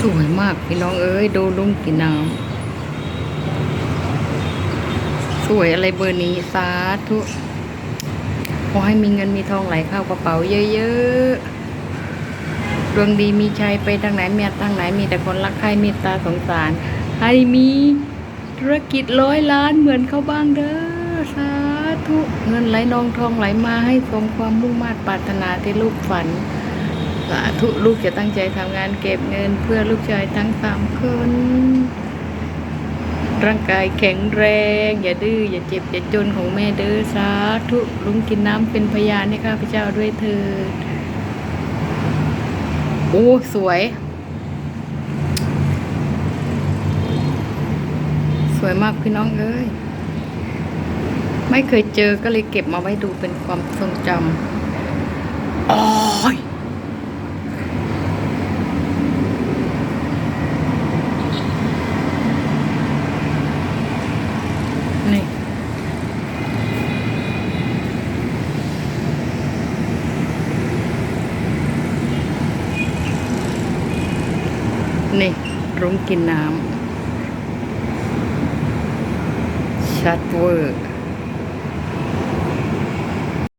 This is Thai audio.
สวยมากพี่น้องเอ้ยดูลุงกินน้ำสวยอะไรเบอร์นี้สาธุขอให้มีเงินมีทองไหลเข้ากระเป๋าเยอะๆดวงดีมีชัยไปทางไหนเมียทางไหนมีแต่คนรักใครเมตตาสงสาร ให้มีธุรกิจร้อยล้านเหมือนเขาบ้างเด้อสาธุเงินไหลนองทองไหลมาให้สมความมุ่งมา่ปรารถนาที่ลูกฝัน สาธุลูกจะตั้งใจทำงานเก็บเงินเพื่อลูกชายทั้งสามคน ร่างกายแข็งแรง อย่าดื้ออย่าเจ็บ อย่าจนของแม่เด้อสาธุลุงกินน้ำเป็นพยานให้ข้าพเจ้าด้วยเถิดโอ้สวย สวยมากพี่น้องเอ้ยไม่เคยเจอก็เลยเก็บมาไว้ดูเป็นความทรงจำอ๋อย นี่นี่รุ้งกินน้ำชัดเวอร์